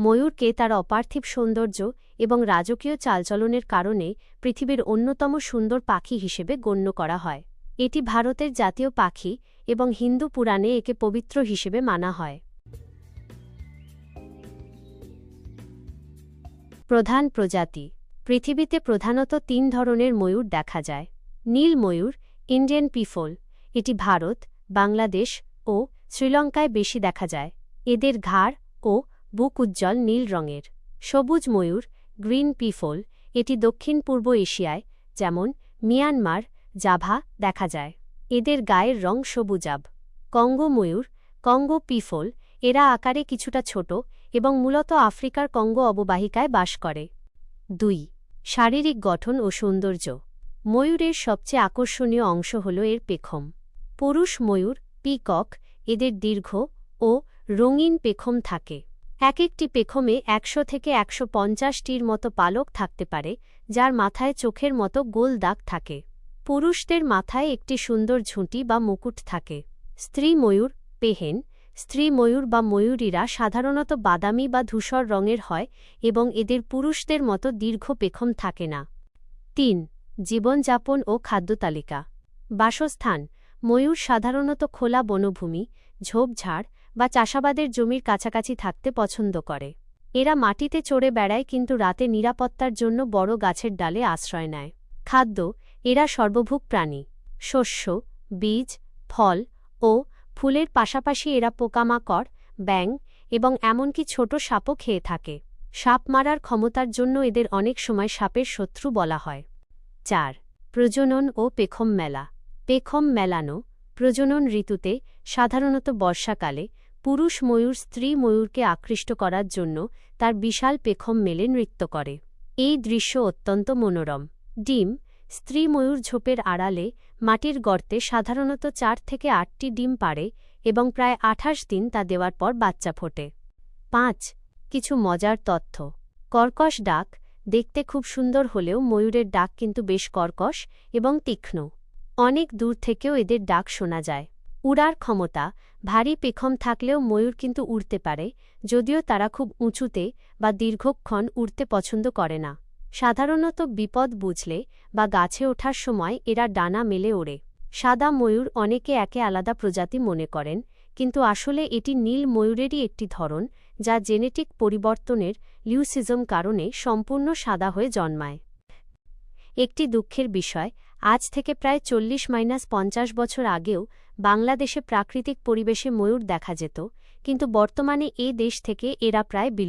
ময়ূরকে তার অপার্থিব সৌন্দর্য এবং রাজকীয় চালচলনের কারণে পৃথিবীর অন্যতম সুন্দর পাখি হিসেবে গণ্য করা হয়। এটি ভারতের জাতীয় পাখি এবং হিন্দু পুরাণে একে পবিত্র হিসেবে মানা হয়। প্রধান প্রজাতি। পৃথিবীতে প্রধানত তিন ধরনের ময়ূর দেখা যায়। নীল ময়ূর, ইন্ডিয়ান পিফল, এটি ভারত, বাংলাদেশ ও শ্রীলঙ্কায় বেশি দেখা যায়। এদের ঘাড় ও বুক উজ্জ্বল নীল রঙের। সবুজ ময়ূর, গ্রিন পিফল, এটি দক্ষিণ পূর্ব এশিয়ায়, যেমন মিয়ানমার, জাভা দেখা যায়। এদের গায়ের রং সবুজাব কঙ্গো ময়ূর, কঙ্গো পিফল, এরা আকারে কিছুটা ছোট এবং মূলত আফ্রিকার কঙ্গো অববাহিকায় বাস করে। দুই, শারীরিক গঠন ও সৌন্দর্য। ময়ূরের সবচেয়ে আকর্ষণীয় অংশ হল এর পেখম। পুরুষ ময়ূর, পিকক, এদের দীর্ঘ ও রঙিন পেখম থাকে। এক একটি পেখমে একশো থেকে একশো পঞ্চাশটির মতো পালক থাকতে পারে, যার মাথায় চোখের মতো গোল দাগ থাকে। পুরুষদের মাথায় একটি সুন্দর ঝুঁটি বা মুকুট থাকে। স্ত্রী ময়ূর, পেহেন, স্ত্রী ময়ূর বা ময়ূরীরা সাধারণত বাদামি বা ধূসর রঙের হয় এবং এদের পুরুষদের মতো দীর্ঘ পেখম থাকে না। তিন, জীবনযাপন ও খাদ্যতালিকা বাসস্থান, ময়ূর সাধারণত খোলা বনভূমি, ঝোপঝাড় বা চাষাবাদের জমির কাছাকাছি থাকতে পছন্দ করে। এরা মাটিতে চড়ে বেড়ায় কিন্তু রাতে নিরাপত্তার জন্য বড় গাছের ডালে আশ্রয় নেয়। খাদ্য, এরা সর্বভুক প্রাণী। শস্য, বীজ, ফল ও ফুলের পাশাপাশি এরা পোকামাকড় ব্যাং এবং এমনকি ছোট সাপও খেয়ে থাকে। সাপ মারার ক্ষমতার জন্য এদের অনেক সময় সাপের শত্রু বলা হয়। চার, প্রজনন ও পেখম মেলা। পেখম মেলানো প্রজনন ঋতুতে সাধারণত বর্ষাকালে পুরুষ ময়ূর স্ত্রী ময়ূরকে আকৃষ্ট করার জন্য তার বিশাল পেখম মেলে নৃত্য করে। এই দৃশ্য অত্যন্ত মনোরম। ডিম, স্ত্রী ময়ূর ঝোপের আড়ালে মাটির গর্তে সাধারণত চার থেকে আটটি ডিম পাড়ে এবং প্রায় আঠাশ দিন তা দেওয়ার পর বাচ্চা ফোটে। পাঁচ, কিছু মজার তথ্য। কর্কশ ডাক দেখতে খুব সুন্দর হলেও ময়ূরের ডাক কিন্তু বেশ কর্কশ এবং তীক্ষ্ণ। অনেক দূর থেকেও এদের ডাক শোনা যায়। উড়ার ক্ষমতা, ভারী পেখম থাকলেও ময়ূর কিন্তু উড়তে পারে, যদিও তারা খুব উঁচুতে বা দীর্ঘক্ষণ উড়তে পছন্দ করে না। সাধারণত বিপদ বুঝলে বা গাছে ওঠার সময় এরা ডানা মেলে ওড়ে। সাদা ময়ূর অনেকে একে আলাদা প্রজাতি মনে করেন, কিন্তু আসলে এটি নীল ময়ূরেরই একটি ধরন, যা জেনেটিক পরিবর্তনের, লিউসিজম কারণে সম্পূর্ণ সাদা হয়ে জন্মায়। একটি দুঃখের বিষয় আজ থেকে প্রায় চল্লিশ মাইনাস পঞ্চাশ বছর আগেও বাংলাদেশে প্রাকৃতিক পরিবেশে ময়ূর দেখা যেত, কিন্তু বর্তমানে এ দেশ থেকে এরা প্রায়